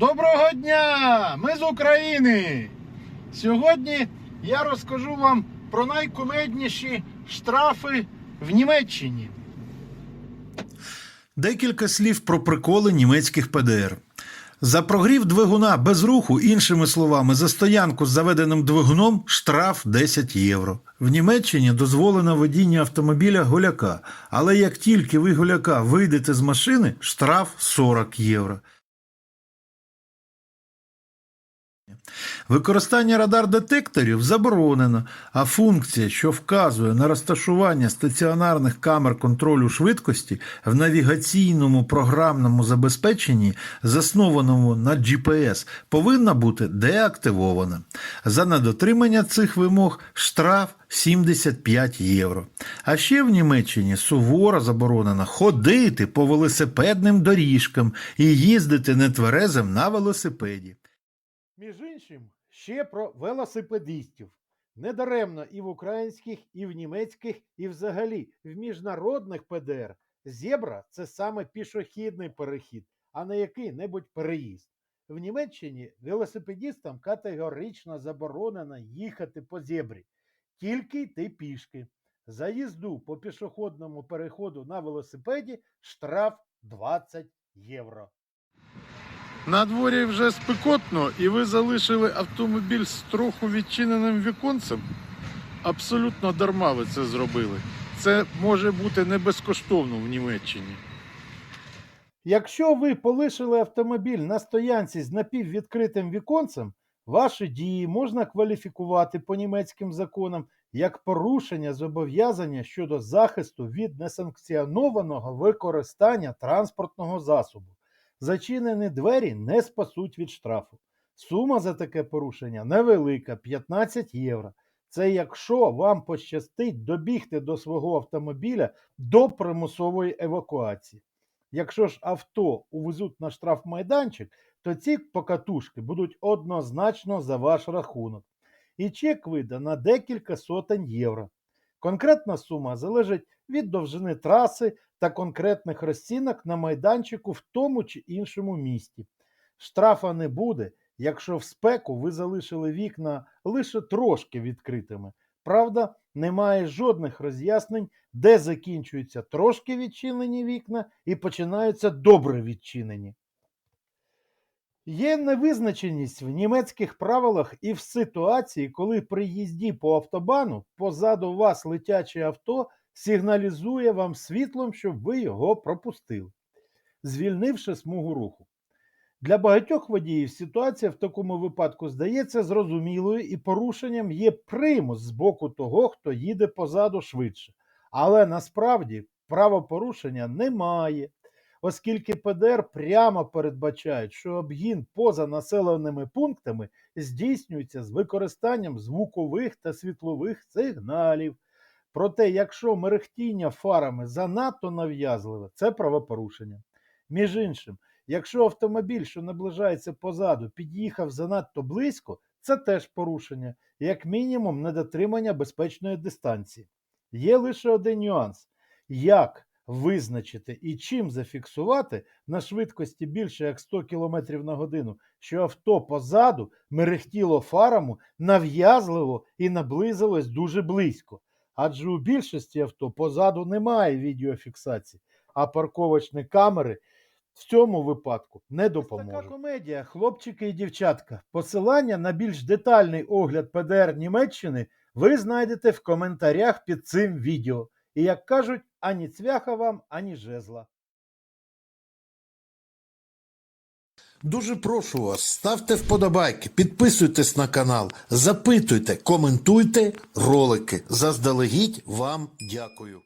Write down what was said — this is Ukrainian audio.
Доброго дня! Ми з України! Сьогодні я розкажу вам про найкумедніші штрафи в Німеччині. Декілька слів про приколи німецьких ПДР. За прогрів двигуна без руху, іншими словами, за стоянку з заведеним двигуном штраф 10 євро. В Німеччині дозволено водіння автомобіля голяка, але як тільки ви голяка вийдете з машини, штраф 40 євро. Використання радар-детекторів заборонено, а функція, що вказує на розташування стаціонарних камер контролю швидкості в навігаційному програмному забезпеченні, заснованому на GPS, повинна бути деактивована. За недотримання цих вимог штраф 75 євро. А ще в Німеччині суворо заборонено ходити по велосипедним доріжкам і їздити нетверезим на велосипеді. Між іншим, ще про велосипедистів. Недаремно і в українських, і в німецьких, і взагалі в міжнародних ПДР зебра це саме пішохідний перехід, а не який-небудь переїзд. В Німеччині велосипедистам категорично заборонено їхати по зебрі, тільки йти пішки. За їзду по пішохідному переходу на велосипеді штраф 20 євро. На дворі вже спекотно, і ви залишили автомобіль з трохи відчиненим віконцем. Абсолютно дарма ви це зробили. Це може бути не безкоштовно в Німеччині. Якщо ви полишили автомобіль на стоянці з напіввідкритим віконцем, ваші дії можна кваліфікувати по німецьким законам як порушення зобов'язання щодо захисту від несанкціонованого використання транспортного засобу. Зачинені двері не спасуть від штрафу. Сума за таке порушення невелика 15 євро. Це якщо вам пощастить добігти до свого автомобіля до примусової евакуації. Якщо ж авто увезуть на штрафмайданчик, то ці покатушки будуть однозначно за ваш рахунок. І чек вийде на декілька сотень євро. Конкретна сума залежить від довжини траси та конкретних розцінок на майданчику в тому чи іншому місті. Штрафа не буде, якщо в спеку ви залишили вікна лише трошки відкритими. Правда, немає жодних роз'яснень, де закінчуються трошки відчинені вікна і починаються добре відчинені. Є невизначеність в німецьких правилах і в ситуації, коли при їзді по автобану позаду вас летяче авто сигналізує вам світлом, щоб ви його пропустили, звільнивши смугу руху. Для багатьох водіїв ситуація в такому випадку здається зрозумілою і порушенням є примус з боку того, хто їде позаду швидше. Але насправді правопорушення немає, оскільки ПДР прямо передбачають, що обгін поза населеними пунктами здійснюється з використанням звукових та світлових сигналів. Проте, якщо мерехтіння фарами занадто нав'язливе, це правопорушення. Між іншим, якщо автомобіль, що наближається позаду, під'їхав занадто близько, це теж порушення, як мінімум недотримання безпечної дистанції. Є лише один нюанс: як визначити і чим зафіксувати на швидкості більше як 100 км на годину, що авто позаду мерехтіло фарами нав'язливо і наблизилось дуже близько. Адже у більшості авто позаду немає відеофіксації, а парковочні камери в цьому випадку не допоможуть. Така комедія, хлопчики і дівчатка. Посилання на більш детальний огляд ПДР Німеччини ви знайдете в коментарях під цим відео. І як кажуть, ані цвяха вам, ані жезла. Дуже прошу вас, ставте вподобайки, підписуйтесь на канал, запитуйте, коментуйте ролики. Заздалегідь вам дякую.